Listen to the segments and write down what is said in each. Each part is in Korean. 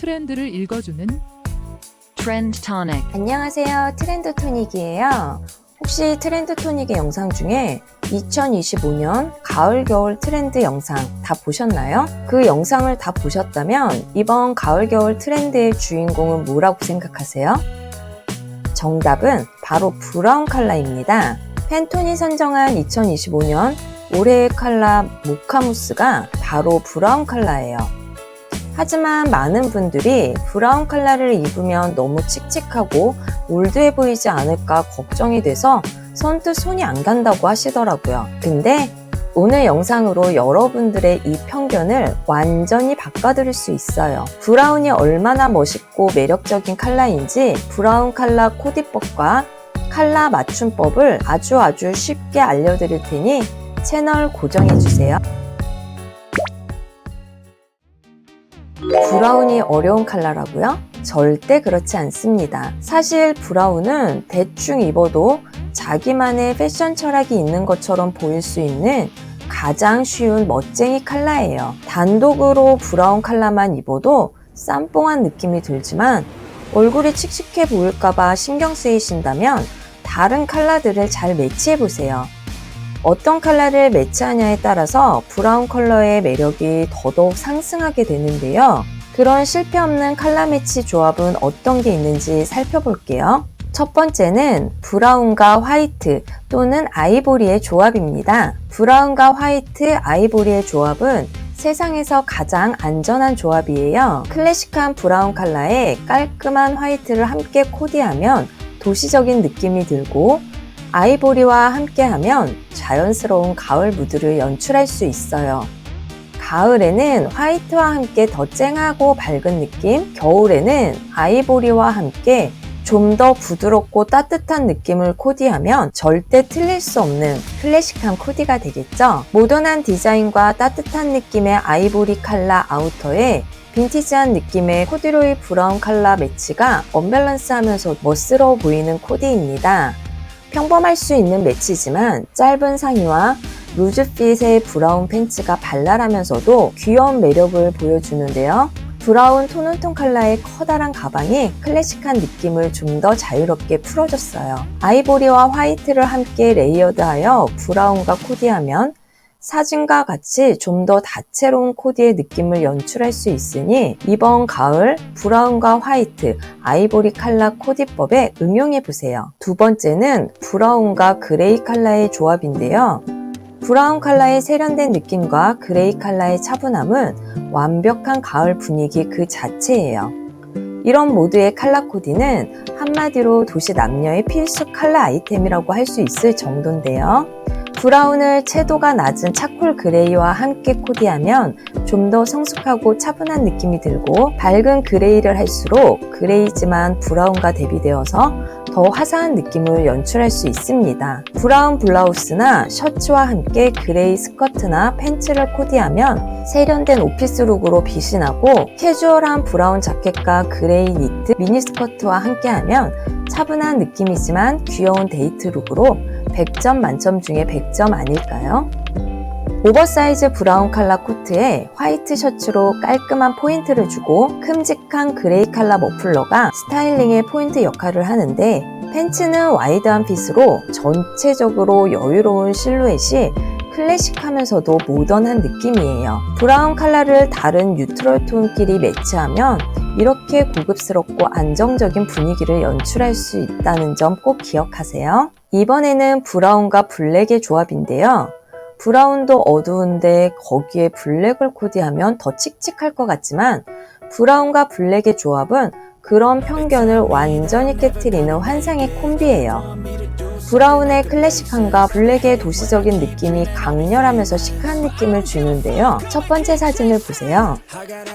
트렌드를 읽어주는 Trend Tonic. 안녕하세요. 트렌드 토닉이에요. 혹시 트렌드 토닉의 영상 중에 2025년 가을 겨울 트렌드 영상 다 보셨나요? 그 영상을 다 보셨다면 이번 가을 겨울 트렌드의 주인공은 뭐라고 생각하세요? 정답은 바로 브라운 컬러입니다. 팬톤이 선정한 2025년 올해의 컬러 모카무스가 바로 브라운 컬러예요. 하지만 많은 분들이 브라운 컬러를 입으면 너무 칙칙하고 올드해 보이지 않을까 걱정이 돼서 선뜻 손이 안 간다고 하시더라고요. 근데 오늘 영상으로 여러분들의 이 편견을 완전히 바꿔드릴 수 있어요. 브라운이 얼마나 멋있고 매력적인 컬러인지 브라운 컬러 코디법과 컬러 맞춤법을 아주 아주 쉽게 알려드릴 테니 채널 고정해주세요. 브라운이 어려운 컬러라고요? 절대 그렇지 않습니다. 사실 브라운은 대충 입어도 자기만의 패션 철학이 있는 것처럼 보일 수 있는 가장 쉬운 멋쟁이 컬러예요. 단독으로 브라운 컬러만 입어도 쌈뽕한 느낌이 들지만 얼굴이 칙칙해 보일까봐 신경 쓰이신다면 다른 컬러들을 잘 매치해 보세요. 어떤 컬러를 매치하냐에 따라서 브라운 컬러의 매력이 더더욱 상승하게 되는데요. 그런 실패 없는 컬러 매치 조합은 어떤 게 있는지 살펴볼게요. 첫 번째는 브라운과 화이트 또는 아이보리의 조합입니다. 브라운과 화이트, 아이보리의 조합은 세상에서 가장 안전한 조합이에요. 클래식한 브라운 컬러에 깔끔한 화이트를 함께 코디하면 도시적인 느낌이 들고 아이보리와 함께하면 자연스러운 가을 무드를 연출할 수 있어요. 가을에는 화이트와 함께 더 쨍하고 밝은 느낌, 겨울에는 아이보리와 함께 좀 더 부드럽고 따뜻한 느낌을 코디하면 절대 틀릴 수 없는 클래식한 코디가 되겠죠? 모던한 디자인과 따뜻한 느낌의 아이보리 컬러 아우터에 빈티지한 느낌의 코디로이 브라운 컬러 매치가 언밸런스 하면서 멋스러워 보이는 코디입니다. 평범할 수 있는 매치지만 짧은 상의와 루즈핏의 브라운 팬츠가 발랄하면서도 귀여운 매력을 보여주는데요. 브라운 톤온톤 컬러의 커다란 가방이 클래식한 느낌을 좀 더 자유롭게 풀어줬어요. 아이보리와 화이트를 함께 레이어드하여 브라운과 코디하면 사진과 같이 좀 더 다채로운 코디의 느낌을 연출할 수 있으니 이번 가을 브라운과 화이트, 아이보리 컬러 코디법에 응용해 보세요. 두 번째는 브라운과 그레이 컬러의 조합인데요. 브라운 컬러의 세련된 느낌과 그레이 컬러의 차분함은 완벽한 가을 분위기 그 자체예요. 이런 모드의 컬러 코디는 한마디로 도시 남녀의 필수 컬러 아이템이라고 할 수 있을 정도인데요. 브라운을 채도가 낮은 차콜 그레이와 함께 코디하면 좀 더 성숙하고 차분한 느낌이 들고 밝은 그레이를 할수록 그레이지만 브라운과 대비되어서 더 화사한 느낌을 연출할 수 있습니다. 브라운 블라우스나 셔츠와 함께 그레이 스커트나 팬츠를 코디하면 세련된 오피스 룩으로 빛이 나고 캐주얼한 브라운 자켓과 그레이 니트 미니스커트와 함께하면 차분한 느낌이지만 귀여운 데이트 룩으로 100점 만점 중에 100점 아닐까요? 오버사이즈 브라운 컬러 코트에 화이트 셔츠로 깔끔한 포인트를 주고 큼직한 그레이 컬러 머플러가 스타일링의 포인트 역할을 하는데 팬츠는 와이드한 핏으로 전체적으로 여유로운 실루엣이 클래식하면서도 모던한 느낌이에요. 브라운 컬러를 다른 뉴트럴 톤끼리 매치하면 이렇게 고급스럽고 안정적인 분위기를 연출할 수 있다는 점 꼭 기억하세요. 이번에는 브라운과 블랙의 조합인데요. 브라운도 어두운데 거기에 블랙을 코디하면 더 칙칙할 것 같지만 브라운과 블랙의 조합은 그런 편견을 완전히 깨트리는 환상의 콤비예요. 브라운의 클래식함과 블랙의 도시적인 느낌이 강렬하면서 시크한 느낌을 주는데요. 첫 번째 사진을 보세요.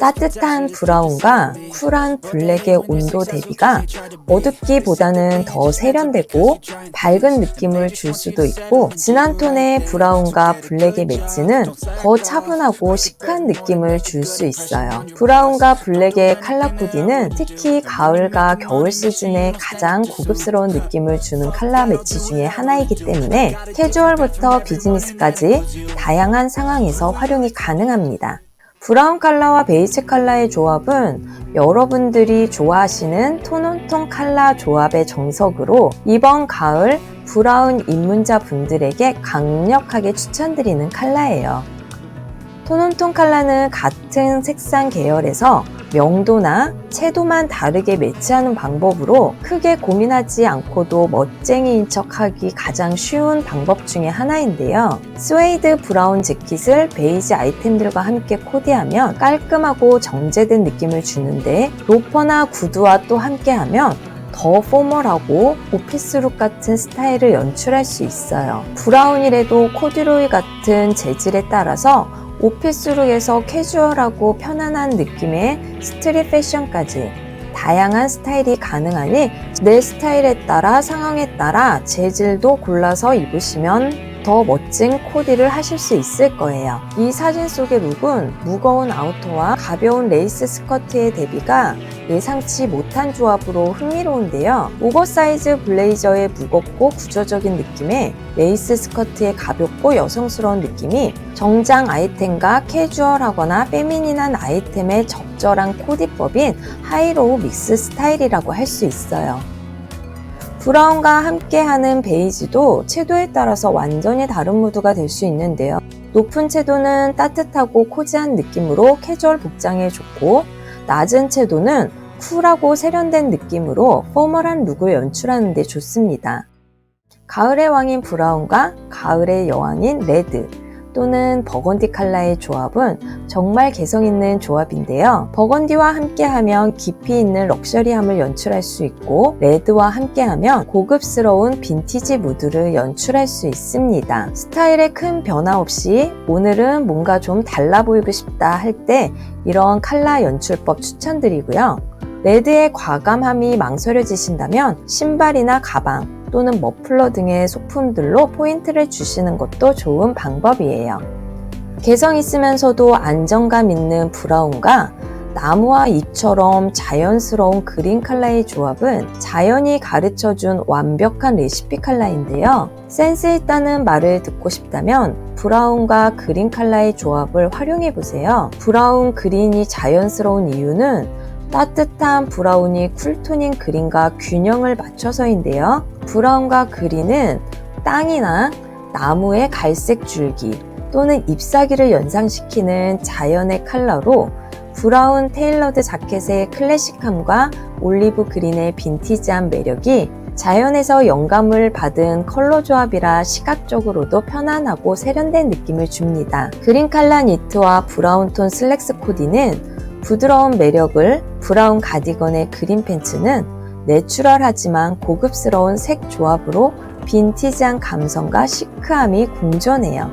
따뜻한 브라운과 쿨한 블랙의 온도 대비가 어둡기보다는 더 세련되고 밝은 느낌을 줄 수도 있고 진한 톤의 브라운과 블랙의 매치는 더 차분하고 시크한 느낌을 줄 수 있어요. 브라운과 블랙의 컬러 코디는 특히 가을과 겨울 시즌에 가장 고급스러운 느낌을 주는 컬러 매치 중에 하나이기 때문에 캐주얼부터 비즈니스까지 다양한 상황에서 활용이 가능합니다. 브라운 컬러와 베이지 컬러의 조합은 여러분들이 좋아하시는 톤온톤 컬러 조합의 정석으로 이번 가을 브라운 입문자 분들에게 강력하게 추천드리는 컬러예요. 톤온톤 컬러는 같은 색상 계열에서 명도나 채도만 다르게 매치하는 방법으로 크게 고민하지 않고도 멋쟁이인 척 하기 가장 쉬운 방법 중에 하나인데요. 스웨이드 브라운 재킷을 베이지 아이템들과 함께 코디하면 깔끔하고 정제된 느낌을 주는데 로퍼나 구두와 또 함께하면 더 포멀하고 오피스룩 같은 스타일을 연출할 수 있어요. 브라운이라도 코듀로이 같은 재질에 따라서 오피스룩에서 캐주얼하고 편안한 느낌의 스트릿 패션까지 다양한 스타일이 가능하니 내 스타일에 따라 상황에 따라 재질도 골라서 입으시면 더 멋진 코디를 하실 수 있을 거예요. 이 사진 속의 룩은 무거운 아우터와 가벼운 레이스 스커트의 대비가 예상치 못한 조합으로 흥미로운데요. 오버사이즈 블레이저의 무겁고 구조적인 느낌에 레이스 스커트의 가볍고 여성스러운 느낌이 정장 아이템과 캐주얼하거나 페미닌한 아이템의 적절한 코디법인 하이로우 믹스 스타일이라고 할 수 있어요. 브라운과 함께하는 베이지도 채도에 따라서 완전히 다른 무드가 될 수 있는데요. 높은 채도는 따뜻하고 코지한 느낌으로 캐주얼 복장에 좋고 낮은 채도는 쿨하고 세련된 느낌으로 포멀한 룩을 연출하는 데 좋습니다. 가을의 왕인 브라운과 가을의 여왕인 레드 또는 버건디 컬러의 조합은 정말 개성 있는 조합인데요. 버건디와 함께하면 깊이 있는 럭셔리함을 연출할 수 있고 레드와 함께하면 고급스러운 빈티지 무드를 연출할 수 있습니다. 스타일에 큰 변화 없이 오늘은 뭔가 좀 달라 보이고 싶다 할 때 이런 컬러 연출법 추천드리고요. 레드의 과감함이 망설여지신다면 신발이나 가방 또는 머플러 등의 소품들로 포인트를 주시는 것도 좋은 방법이에요. 개성 있으면서도 안정감 있는 브라운과 나무와 잎처럼 자연스러운 그린 컬러의 조합은 자연이 가르쳐준 완벽한 레시피 컬러인데요. 센스 있다는 말을 듣고 싶다면 브라운과 그린 컬러의 조합을 활용해 보세요. 브라운 그린이 자연스러운 이유는 따뜻한 브라운이 쿨톤인 그린과 균형을 맞춰서인데요. 브라운과 그린은 땅이나 나무의 갈색 줄기 또는 잎사귀를 연상시키는 자연의 컬러로 브라운 테일러드 자켓의 클래식함과 올리브 그린의 빈티지한 매력이 자연에서 영감을 받은 컬러 조합이라 시각적으로도 편안하고 세련된 느낌을 줍니다. 그린 칼라 니트와 브라운 톤 슬랙스 코디는 부드러운 매력을 브라운 가디건의 그린 팬츠는 내추럴하지만 고급스러운 색 조합으로 빈티지한 감성과 시크함이 공존해요.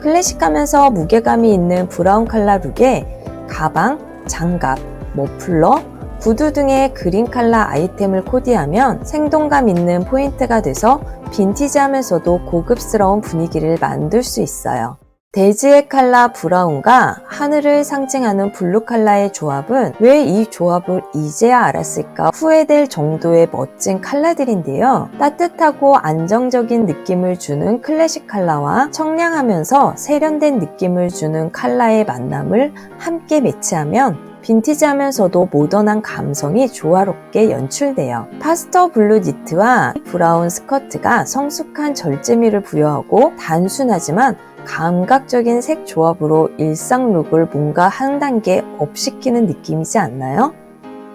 클래식하면서 무게감이 있는 브라운 컬러 룩에 가방, 장갑, 머플러, 구두 등의 그린 컬러 아이템을 코디하면 생동감 있는 포인트가 돼서 빈티지하면서도 고급스러운 분위기를 만들 수 있어요. 대지의 컬러 브라운과 하늘을 상징하는 블루 컬러의 조합은 왜 이 조합을 이제야 알았을까 후회될 정도의 멋진 컬러들인데요. 따뜻하고 안정적인 느낌을 주는 클래식 컬러와 청량하면서 세련된 느낌을 주는 컬러의 만남을 함께 매치하면 빈티지하면서도 모던한 감성이 조화롭게 연출돼요. 파스터 블루 니트와 브라운 스커트가 성숙한 절제미를 부여하고 단순하지만 감각적인 색 조합으로 일상 룩을 뭔가 한 단계 업시키는 느낌이지 않나요?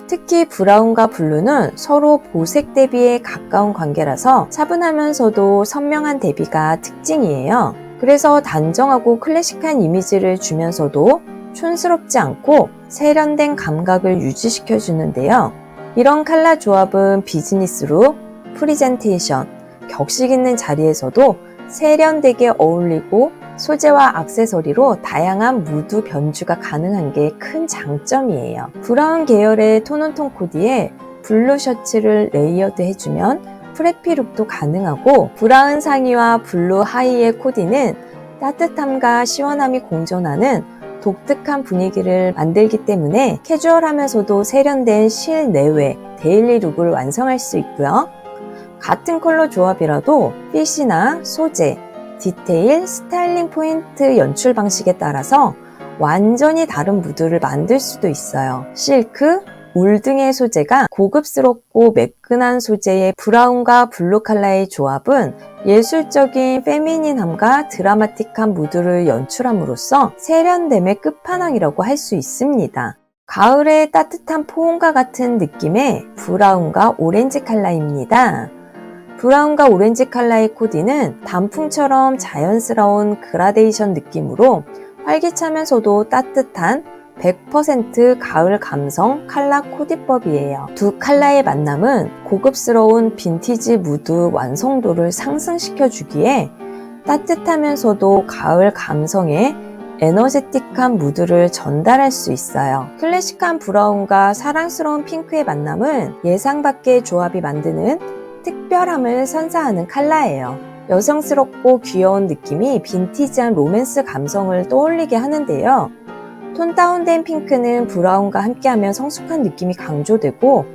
특히 브라운과 블루는 서로 보색 대비에 가까운 관계라서 차분하면서도 선명한 대비가 특징이에요. 그래서 단정하고 클래식한 이미지를 주면서도 촌스럽지 않고 세련된 감각을 유지시켜 주는데요. 이런 컬러 조합은 비즈니스룩, 프리젠테이션, 격식 있는 자리에서도 세련되게 어울리고 소재와 액세서리로 다양한 무드 변주가 가능한 게 큰 장점이에요. 브라운 계열의 톤온톤 코디에 블루 셔츠를 레이어드 해주면 프레피 룩도 가능하고 브라운 상의와 블루 하의의 코디는 따뜻함과 시원함이 공존하는 독특한 분위기를 만들기 때문에 캐주얼하면서도 세련된 실내외 데일리 룩을 완성할 수 있고요. 같은 컬러 조합이라도 핏이나 소재, 디테일, 스타일링 포인트 연출 방식에 따라서 완전히 다른 무드를 만들 수도 있어요. 실크, 울 등의 소재가 고급스럽고 매끈한 소재의 브라운과 블루 컬러의 조합은 예술적인 페미닌함과 드라마틱한 무드를 연출함으로써 세련됨의 끝판왕이라고 할 수 있습니다. 가을의 따뜻한 포옹과 같은 느낌의 브라운과 오렌지 컬러입니다. 브라운과 오렌지 컬러의 코디는 단풍처럼 자연스러운 그라데이션 느낌으로 활기차면서도 따뜻한 100% 가을 감성 칼라 코디법이에요. 두 칼라의 만남은 고급스러운 빈티지 무드 완성도를 상승시켜 주기에 따뜻하면서도 가을 감성의 에너제틱한 무드를 전달할 수 있어요. 클래식한 브라운과 사랑스러운 핑크의 만남은 예상 밖의 조합이 만드는 특별함을 선사하는 컬러예요. 여성스럽고 귀여운 느낌이 빈티지한 로맨스 감성을 떠올리게 하는데요. 톤 다운된 핑크는 브라운과 함께하면 성숙한 느낌이 강조되고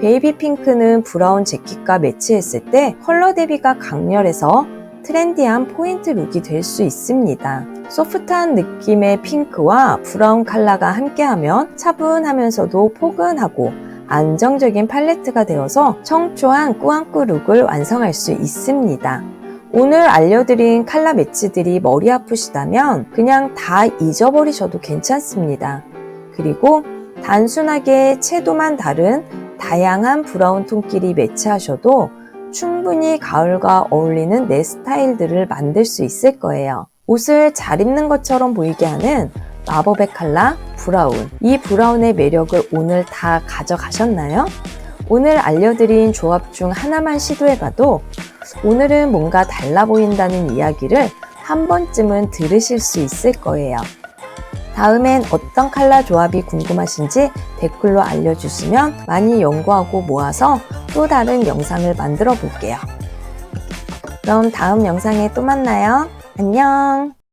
베이비 핑크는 브라운 재킷과 매치했을 때 컬러 대비가 강렬해서 트렌디한 포인트 룩이 될 수 있습니다. 소프트한 느낌의 핑크와 브라운 컬러가 함께하면 차분하면서도 포근하고 안정적인 팔레트가 되어서 청초한 꾸안꾸 룩을 완성할 수 있습니다. 오늘 알려드린 컬러 매치들이 머리 아프시다면 그냥 다 잊어버리셔도 괜찮습니다. 그리고 단순하게 채도만 다른 다양한 브라운 톤끼리 매치하셔도 충분히 가을과 어울리는 내 스타일들을 만들 수 있을 거예요. 옷을 잘 입는 것처럼 보이게 하는 마법의 컬러 브라운. 이 브라운의 매력을 오늘 다 가져가셨나요? 오늘 알려드린 조합 중 하나만 시도해봐도 오늘은 뭔가 달라 보인다는 이야기를 한 번쯤은 들으실 수 있을 거예요. 다음엔 어떤 컬러 조합이 궁금하신지 댓글로 알려주시면 많이 연구하고 모아서 또 다른 영상을 만들어 볼게요. 그럼 다음 영상에 또 만나요. 안녕!